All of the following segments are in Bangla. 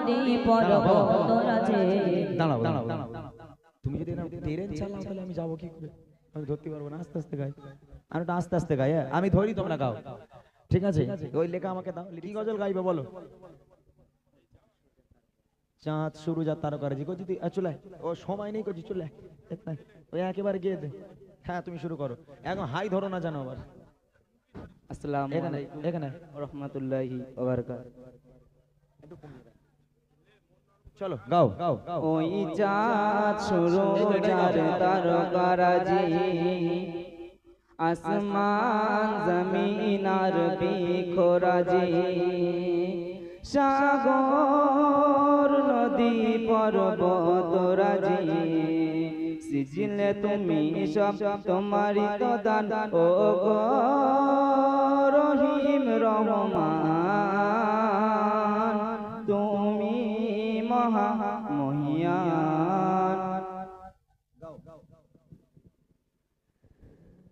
নদী পর্বত রাজে দাঁড়াও দাঁড়াও। দাঁড়াও তুমি যদি চালাও তাহলে আমি যাব কি করে? আমি ধরতে পারব না আস্তে আস্তে গাই। আর ওটা আস্তে আস্তে গাই হ্যাঁ? আমি ধরি তোমরা গাও। ঠিক আছে? ওই লেখা আমাকে দাও। কি গজল গাইবে বলো? চাঁদ শুরু যা তারকার জি আ, চলে ও সময় নেই করছি চলে ওই একেবারে গিয়ে দে। হ্যাঁ তুমি শুরু করো। এখন হাই ধরো না জানো আবার। আসসালামু এখানে আলাইকুম। এখানে রহমতুল্লাহি ওবারাকাত চলো, গাও ওই চাঁদ সূরজার তারকারাজি, আসমান জমিন আর বিখরাজি, সাগর নদী পর্বত রাজি সিজিলে তুমি সব তোমারই তো দান ও রহিম রহমান। মহা মহিয়ান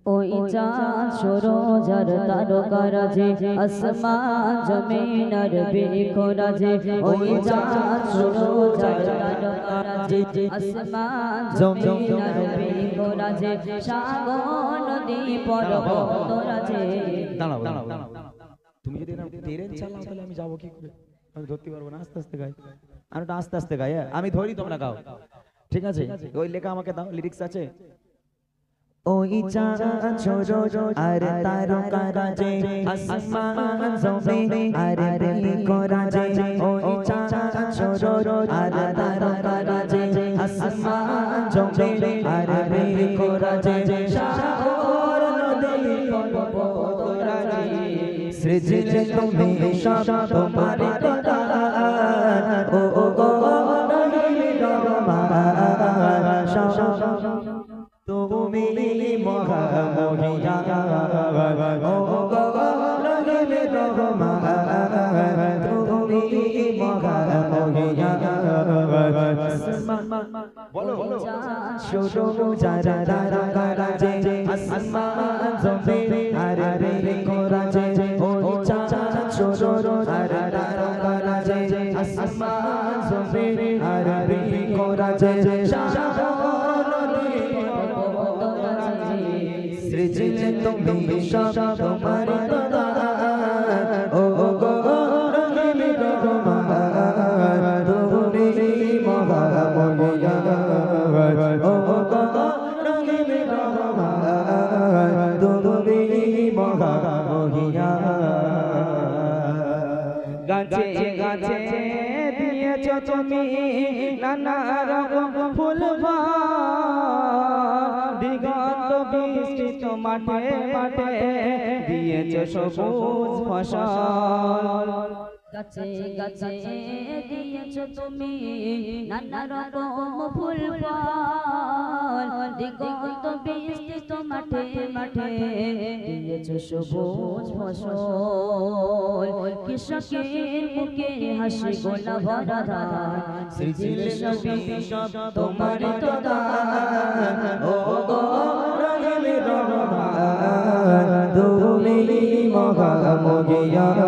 ওই চাঁদ সরোজার তারকারাজে আসমান জমিন আর বিখরাজে ওই চাঁদ সরোজার তারকারাজে আসমান জমিন আর সাগর নদী পর্বত দাঁড়াও দাঁড়াও দাঁড়াও তুমি যদি এরকম চালাও তাহলে আমি যাব কি করে আমি ধরতে পারব না আস্তে আস্তে গাই ওটা আস্তে আস্তে গাই? আমি ধরি তোমরা গাও। ঠিক আছে? ওই লেখা আমাকে দাও লিরিক্স আছে? ওই চাঁদ তুমি বলো। বলো। শুরু যারা তারা কারাজে আসমান জমে আর রে কোরাজে। ও চাচা শুরু আর তারা কারাজে আসমান জমে আর রে কোরাজে। সৃজিলে তুমি সব তোমার গাছে গাছে দিয়েছ তুমি নানা মাঠে মাঠে দিয়েছ সবুজ ফসল। গাছে গাছে দিয়েছ তুমি নানা রকম ফুল ফল দিগন্ত বিস্তৃত মাঠে মাঠে দিয়েছ সবুজ ফসল। কৃষকের মুখে হাসি গোলা ভরা ধান। সৃজিলে সবই সব তোমার তো দান ও গো রহিম রহমান তুমি মহামহিয়া ও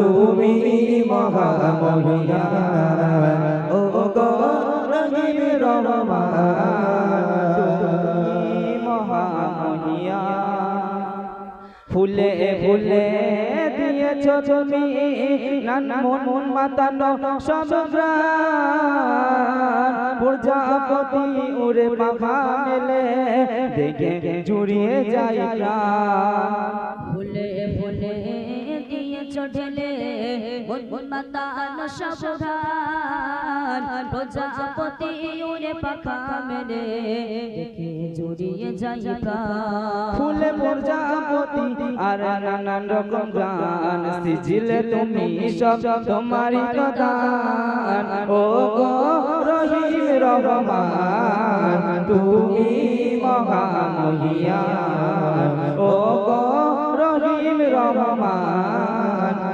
তুমি মহামহিয়ান ও গো রহিম ফুলে ফুলে দিয়েছ তুমি নান মন মন মাতানো সব প্রজাপতি উড়ে পাখা মেলে দেখে জুড়িয়ে যায় ফুলে ফুলে ঢেলে প্রজাপতি জড়িয়ে যায় ফুলে প্রজাপতি আর নানান রকম গান। সিজিলে তুমি সব তোমারই দান ও গো রহিম রহমান, তুমি মহামহিয়ান ও রহিম রহমান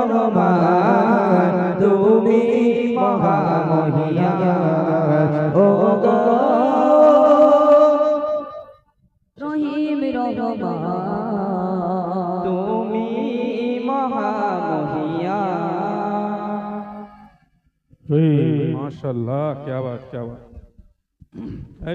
রহমান তুমি মহামহিয়ান ও গো। রহিম রহমান তুমি মহামহিয়ান মাশাআল্লাহ কি আওয়াজ কি আওয়াজ?